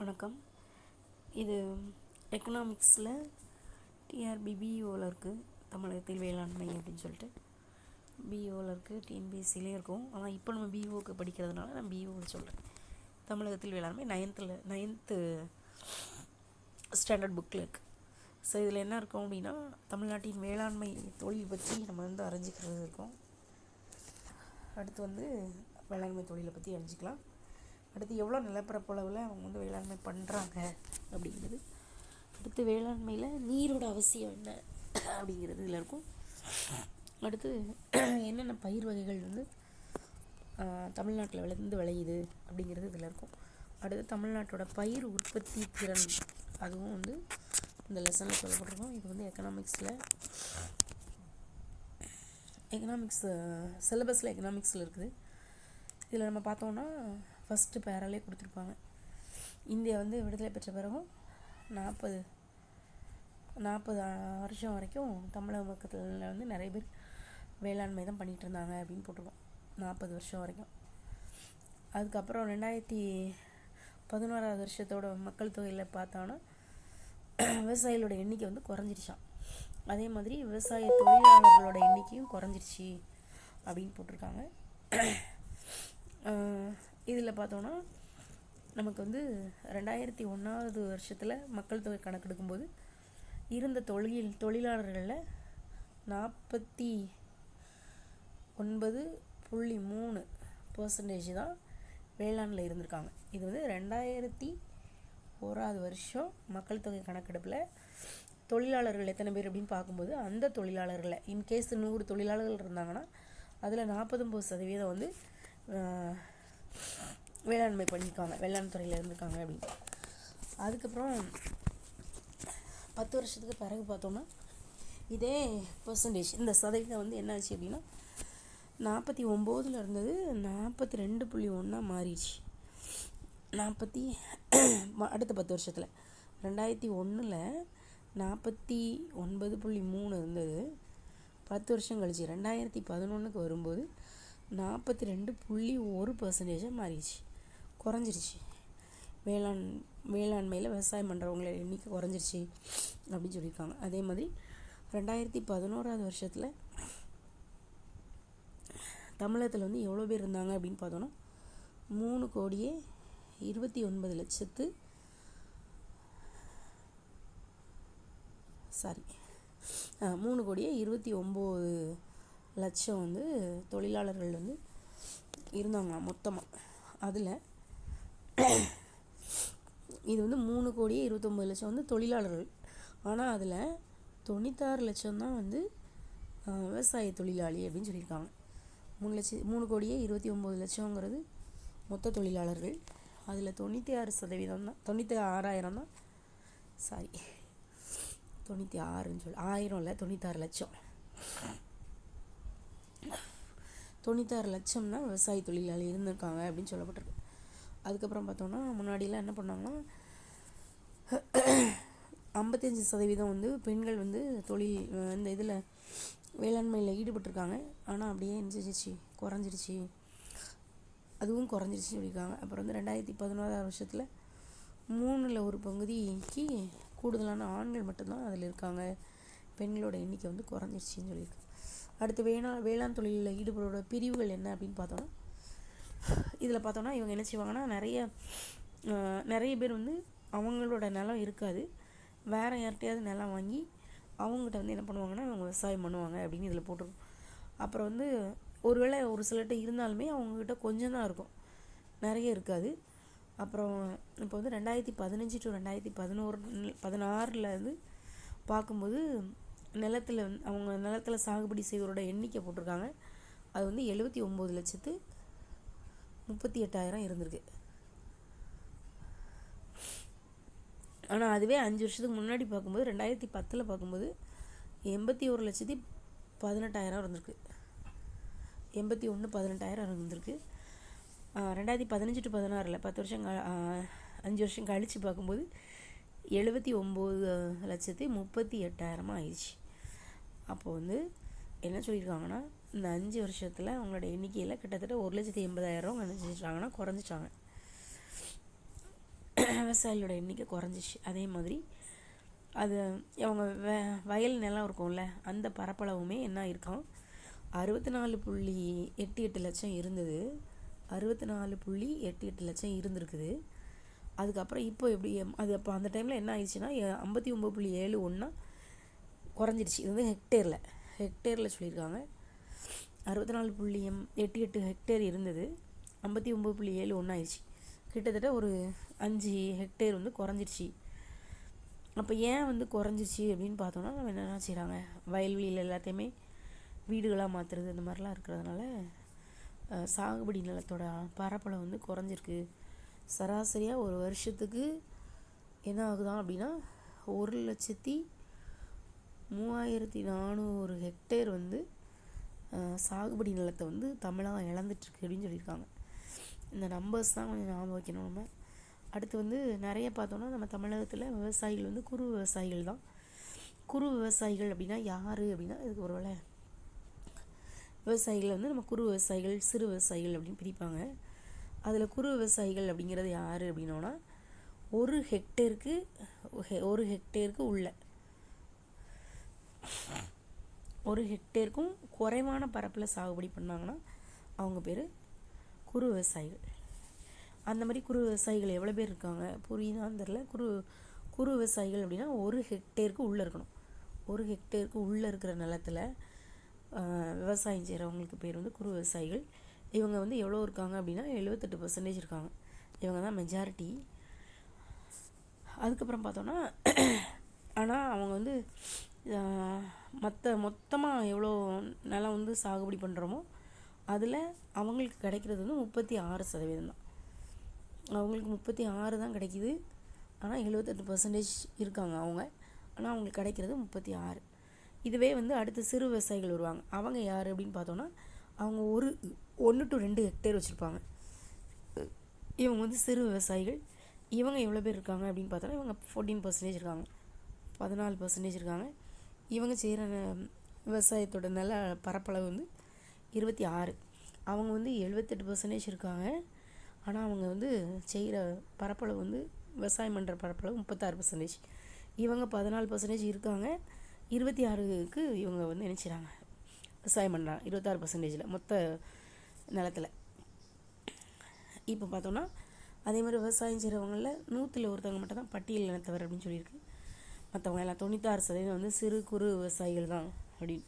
வணக்கம். இது எக்கனாமிக்ஸில் டிஆர்பிபிஓவில் இருக்குது தமிழகத்தில் வேளாண்மை அப்படின்னு சொல்லிட்டு. பிஇஓவில் இருக்குது டிஎன்பிஎஸ்சிலையும் இருக்கும். ஆனால் இப்போ நம்ம பிஓக்கு படிக்கிறதுனால நான் பிஇஓவில் சொல்கிறேன் தமிழகத்தில் வேளாண்மை நைன்த்தில் நைன்த்து ஸ்டாண்டர்ட் புக்கில் இருக்குது ஸோ இதில் என்ன இருக்கும் அப்படின்னா தமிழ்நாட்டின் வேளாண்மை தொழில் பற்றி நம்ம வந்து அறிஞ்சிக்கிறது இருக்கும். அடுத்து வந்து வேளாண்மை தொழிலை பற்றி அறிஞ்சிக்கலாம். அடுத்து எவ்வளோ நிலப்பரப்பளவில் அவங்க வந்து வேளாண்மை பண்ணுறாங்க அப்படிங்கிறது. அடுத்து வேளாண்மையில் நீரோட அவசியம் என்ன அப்படிங்கிறது இதில் இருக்கும். அடுத்து என்னென்ன பயிர் வகைகள் வந்து தமிழ்நாட்டில் விளைந்து விளையுது அப்படிங்கிறது இதில் இருக்கும். அடுத்து தமிழ்நாட்டோட பயிர் உற்பத்தி திறன் அதுவும் வந்து இந்த லெசனில் சொல்லப்பட்டிருக்கோம். இது வந்து எக்கனாமிக்ஸில் எக்கனாமிக்ஸ் சிலபஸில் எக்கனாமிக்ஸில் இருக்குது. இதில் நம்ம பார்த்தோன்னா ஃபஸ்ட்டு பேராலே கொடுத்துருப்பாங்க. இந்தியா வந்து விடுதலை பெற்ற பிறகும் நாற்பது நாற்பது வருஷம் வரைக்கும் தமிழக மக்கத்தில் வந்து நிறைய பேர் வேளாண்மை தான் பண்ணிகிட்டு இருந்தாங்க அப்படின்னு போட்டிருக்கோம். நாற்பது வருஷம் வரைக்கும். அதுக்கப்புறம் ரெண்டாயிரத்தி பதினோராவது வருஷத்தோட மக்கள் தொகையில் பார்த்தோன்னா விவசாயிகளோட எண்ணிக்கை வந்து குறைஞ்சிருச்சான் அதே மாதிரி விவசாய தொழிலாளர்களோட எண்ணிக்கையும் குறைஞ்சிருச்சு அப்படின்னு போட்டிருக்காங்க. இதில் பார்த்தோன்னா நமக்கு வந்து ரெண்டாயிரத்தி ஒன்றாவது வருஷத்தில் மக்கள் தொகை கணக்கெடுக்கும்போது இருந்த தொழில் தொழிலாளர்களில் நாற்பத்தி ஒன்பது புள்ளி மூணு பர்சன்டேஜ் தான் வேளாணில் இருந்திருக்காங்க. இது வந்து ரெண்டாயிரத்தி ஓராவது வருஷம் மக்கள் தொகை கணக்கெடுப்பில் தொழிலாளர்கள் எத்தனை பேர் அப்படின்னு பார்க்கும்போது அந்த தொழிலாளர்களை இன்கேஸ் நூறு தொழிலாளர்கள் இருந்தாங்கன்னா அதில் நாற்பத்தொம்பது சதவீதம் வந்து வேளாண்மை பண்ணியிருக்காங்க வேளாண் துறையில் இருந்திருக்காங்க அப்படின்னு. அதுக்கப்புறம் பத்து வருஷத்துக்கு பிறகு பார்த்தோம்னா இதே பர்சன்டேஜ் இந்த சதவீதம் வந்து என்ன ஆச்சு அப்படின்னா நாற்பத்தி ஒம்போதில் இருந்தது நாற்பத்தி ரெண்டு புள்ளி ஒன்றா மாறிடுச்சு. நாற்பத்தி அடுத்த பத்து வருஷத்தில் ரெண்டாயிரத்தி ஒன்றில் நாற்பத்தி ஒன்பது புள்ளி மூணு இருந்தது. பத்து வருஷம் கழிச்சு ரெண்டாயிரத்தி பதினொன்றுக்கு வரும்போது நாற்பத்தி ரெண்டு புள்ளி ஒரு பர்சன்டேஜாக மாறிடுச்சு. குறைஞ்சிருச்சு. வேளாண் வேளாண்மையில் விவசாயம் பண்ணுறவங்கள எண்ணிக்கை குறைஞ்சிருச்சு அப்படின்னு சொல்லியிருக்காங்க. அதே மாதிரி ரெண்டாயிரத்தி பதினோராவது வருஷத்தில் தமிழகத்தில் வந்து எவ்வளோ பேர் இருந்தாங்க அப்படின்னு பார்த்தோன்னா மூணு கோடியே இருபத்தி ஒன்பது லட்சத்து சாரி மூணு கோடியே இருபத்தி ஒம்பது லட்சம் வந்து தொழிலாளர்கள் வந்து இருந்தாங்களாம் மொத்தமாக அதில் இது வந்து மூணு கோடியே இருபத்தொம்பது லட்சம் வந்து தொழிலாளர்கள். ஆனால் அதில் தொண்ணூத்தாறு லட்சம் தான் வந்து விவசாய தொழிலாளி அப்படின்னு சொல்லியிருக்காங்க. மூணு லட்சம் மூணு கோடியே இருபத்தி ஒம்பது லட்சங்கிறது மொத்த தொழிலாளர்கள். அதில் தொண்ணூற்றி ஆறு சதவீதம் தான் தொண்ணூற்றி ஆறாயிரம் தான் சாரி தொண்ணூற்றி ஆறுன்னு சொல்லி ஆயிரம் இல்லை தொண்ணூத்தாறு லட்சம். தொண்ணூத்தாறு லட்சம்னா விவசாய தொழிலாளி இருந்திருக்காங்க அப்படின்னு சொல்லப்பட்டிருக்கு. அதுக்கப்புறம் பார்த்தோன்னா முன்னாடிலாம் என்ன பண்ணாங்கன்னா ஐம்பத்தஞ்சு சதவீதம் வந்து பெண்கள் வந்து தொழில் இந்த இதில் வேளாண்மையில் ஈடுபட்டிருக்காங்க. ஆனால் அப்படியே எஞ்சிச்சு குறைஞ்சிருச்சு. அதுவும் குறைஞ்சிருச்சு சொல்லியிருக்காங்க. அப்புறம் வந்து ரெண்டாயிரத்தி பதினோராவது வருஷத்தில் மூணில் ஒரு பகுதிக்கு கூடுதலான ஆண்கள் மட்டும்தான் அதில் இருக்காங்க. பெண்களோட எண்ணிக்கை வந்து குறைஞ்சிருச்சின்னு சொல்லியிருக்காங்க அடுத்து வேணா வேளாண் தொழிலில் ஈடுபடுற பிரிவுகள் என்ன அப்படின்னு பார்த்தோன்னா இதில் பார்த்தோன்னா இவங்க என்ன செய்வாங்கன்னா நிறைய நிறைய பேர் வந்து அவங்களோட நிலம் இருக்காது. வேறு யார்கிட்டையாவது நிலம் வாங்கி அவங்ககிட்ட வந்து என்ன பண்ணுவாங்கன்னா அவங்க விவசாயம் பண்ணுவாங்க அப்படின்னு இதில் போட்டிருக்கோம். அப்புறம் வந்து ஒருவேளை ஒரு சிலர்கிட்ட இருந்தாலுமே அவங்கக்கிட்ட கொஞ்சம் தான் இருக்கும். நிறைய இருக்காது. அப்புறம் இப்போ வந்து ரெண்டாயிரத்தி பதினஞ்சு டு ரெண்டாயிரத்தி பதினோரு பதினாறில் வந்து பார்க்கும்போது நிலத்தில் வந்து அவங்க நிலத்தில் சாகுபடி செய்வரோட எண்ணிக்கை போட்டிருக்காங்க. அது வந்து எழுபத்தி ஒம்பது லட்சத்து முப்பத்தி எட்டாயிரம் இருந்திருக்கு. ஆனால் அதுவே அஞ்சு வருஷத்துக்கு முன்னாடி பார்க்கும்போது ரெண்டாயிரத்தி பத்தில் பார்க்கும்போது எண்பத்தி ஒரு லட்சத்தி பதினெட்டாயிரம் இருந்திருக்கு. எண்பத்தி ஒன்று பதினெட்டாயிரம் இருந்திருக்கு. ரெண்டாயிரத்தி பதினஞ்சு டு பதினாறில் பத்து வருஷம் அஞ்சு வருஷம் கழித்து பார்க்கும்போது எழுபத்தி ஒம்பது லட்சத்தி முப்பத்தி எட்டாயிரமாக ஆயிடுச்சு. அப்போது வந்து என்ன சொல்லியிருக்காங்கன்னா இந்த அஞ்சு வருஷத்தில் அவங்களோட எண்ணிக்கையில் கிட்டத்தட்ட ஒரு லட்சத்தி எண்பதாயிரம் என்ன குறைஞ்சிட்டாங்க. விவசாயிகளோட எண்ணிக்கை குறைஞ்சிச்சு அதே மாதிரி அது அவங்க வ வயல் நிலம் இருக்கும்ல அந்த பரப்பளவுமே என்ன இருக்கான் அறுபத்தி நாலு புள்ளி எட்டு எட்டு லட்சம் இருந்தது. அறுபத்தி நாலு புள்ளி எட்டு எட்டு லட்சம் இருந்திருக்குது. அதுக்கப்புறம் இப்போ எப்படி அது அப்போ அந்த டைமில் என்ன ஆயிடுச்சுன்னா ஐம்பத்தி ஒம்பது புள்ளி ஏழு ஒன்றா குறைஞ்சிருச்சு. இது வந்து ஹெக்டேரில் ஹெக்டேரில் சொல்லியிருக்காங்க. அறுபத்தி நாலு புள்ளி எம் எட்டு எட்டு ஹெக்டேர் இருந்தது. ஐம்பத்தி ஒம்பது புள்ளி ஏழு ஒன்று ஆயிடுச்சு. கிட்டத்தட்ட ஒரு அஞ்சு ஹெக்டேர் வந்து குறைஞ்சிருச்சு அப்போ ஏன் வந்து குறைஞ்சிச்சு அப்படின்னு பார்த்தோன்னா நம்ம என்னென்ன செய்கிறாங்க வயல்வெளியில் எல்லாத்தையுமே வீடுகளாக மாற்றுறது இந்த மாதிரிலாம் இருக்கிறதுனால சாகுபடி நிலத்தோட பரப்பளவு வந்து குறைஞ்சிருக்கு. சராசரியாக ஒரு வருஷத்துக்கு என்ன ஆகுதான் அப்படின்னா ஒரு லட்சத்தி மூவாயிரத்தி நானூறு ஹெக்டேர் வந்து சாகுபடி நிலத்தை வந்து தமிழகம் இழந்துட்டுருக்கு அப்படின்னு சொல்லியிருக்காங்க. இந்த நம்பர்ஸ் தான் கொஞ்சம் ஞாபகம் வைக்கணும் நம்ம. அடுத்து வந்து நிறைய பார்த்தோன்னா நம்ம தமிழகத்தில் விவசாயிகள் வந்து குறு விவசாயிகள் தான். குறு விவசாயிகள் அப்படின்னா யார் அப்படின்னா இதுக்கு ஒரு வேலை விவசாயிகளை வந்து நம்ம குறு விவசாயிகள் சிறு விவசாயிகள் அப்படின்னு பிரிப்பாங்க. அதில் குறு விவசாயிகள் அப்படிங்கிறது யார் அப்படின்னோன்னா ஒரு ஹெக்டேருக்கு ஒரு ஹெக்டேருக்கு உள்ள ஒரு ஹெக்டேருக்கும் குறைவான பரப்பில் சாகுபடி பண்ணாங்கன்னா அவங்க பேர் குறு விவசாயிகள். அந்த மாதிரி குறு விவசாயிகள் எவ்வளோ பேர் இருக்காங்க? புரியுதான்னு தெரில குறு குறு விவசாயிகள் அப்படின்னா ஒரு ஹெக்டேருக்கு உள்ளே இருக்கணும். ஒரு ஹெக்டேருக்கு உள்ளே இருக்கிற நிலத்தில் விவசாயம் செய்கிறவங்களுக்கு பேர் வந்து குறு விவசாயிகள். இவங்க வந்து எவ்வளோ இருக்காங்க அப்படின்னா எழுபத்தெட்டு பர்சன்டேஜ் இருக்காங்க. இவங்க தான் மெஜாரிட்டி அதுக்கப்புறம் பார்த்தோன்னா ஆனால் அவங்க வந்து மற்ற மொத்தமாக எவ்வளோ நிலம் வந்து சாகுபடி பண்ணுறோமோ அதில் அவங்களுக்கு கிடைக்கிறது வந்து முப்பத்தி ஆறு சதவீதம் தான். அவங்களுக்கு முப்பத்தி ஆறு தான் கிடைக்கிது. ஆனால் எழுபத்தெட்டு பர்சன்டேஜ் இருக்காங்க அவங்க. ஆனால் அவங்களுக்கு கிடைக்கிறது முப்பத்தி ஆறு. இதுவே வந்து அடுத்து சிறு விவசாயிகள் வருவாங்க. அவங்க யார் அப்படின்னு பார்த்தோன்னா அவங்க ஒரு ஒன்று டு ரெண்டு ஹெக்டேர் வச்சுருப்பாங்க. இவங்க வந்து சிறு விவசாயிகள். இவங்க எவ்வளோ பேர் இருக்காங்க அப்படின்னு பார்த்தோன்னா இவங்க ஃபோர்டீன் பர்சன்டேஜ் இருக்காங்க. பதினாலு பர்சன்டேஜ் இருக்காங்க. இவங்க செய்கிற விவசாயத்தோட நில பரப்பளவு வந்து இருபத்தி ஆறு. அவங்க வந்து எழுபத்தெட்டு பர்சன்டேஜ் இருக்காங்க. ஆனால் அவங்க வந்து செய்கிற பரப்பளவு வந்து விவசாயம் பண்ணுற பரப்பளவு முப்பத்தாறு பர்சன்டேஜ் இவங்க பதினாலு பர்சன்டேஜ் இருக்காங்க. இருபத்தி ஆறுக்கு இவங்க வந்து நினச்சிறாங்க விவசாயம் பண்ணுறாங்க இருபத்தாறு பர்சன்டேஜில் மொத்த நிலத்தில். இப்போ பார்த்தோன்னா அதே மாதிரி விவசாயம் செய்கிறவங்களில் நூற்றில் ஒருத்தவங்க மட்டும் தான் பட்டியல் இனத்தவர் அப்படின்னு சொல்லியிருக்கு. மற்றவங்க எல்லாம் தொண்ணூத்தாறு சதவீதம் வந்து சிறு குறு விவசாயிகள் தான் அப்படின்னு.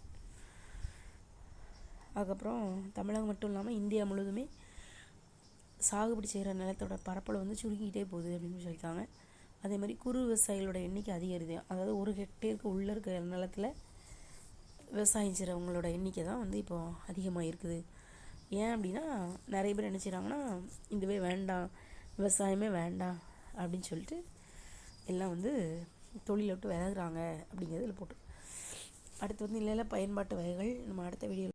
அதுக்கப்புறம் தமிழகம் மட்டும் இல்லாமல் இந்தியா முழுவதுமே சாகுபடி செய்கிற நிலத்தோட பரப்பளவு வந்து சுருங்கிக்கிட்டே போகுது அப்படின்னு சொல்லியிருக்காங்க. அதே மாதிரி குறு விவசாயிகளோட எண்ணிக்கை அதிகரிது. அதாவது ஒரு ஹெக்டேருக்கு உள்ளே இருக்கிற நிலத்தில் விவசாயம் செய்கிறவங்களோட எண்ணிக்கை தான் வந்து இப்போ அதிகமாக இருக்குது ஏன் அப்படின்னா நிறைய பேர் என்ன செய்கிறாங்கன்னா இதுவே வேண்டாம். விவசாயமே வேண்டாம். அப்படின்னு சொல்லிட்டு எல்லாம் வந்து தொழிலை விட்டு விலகுறாங்க இதில் போட்டு அடுத்து வந்து இல்லை பயன்பாட்டு வகைகள் நம்ம அடுத்த வீடியோ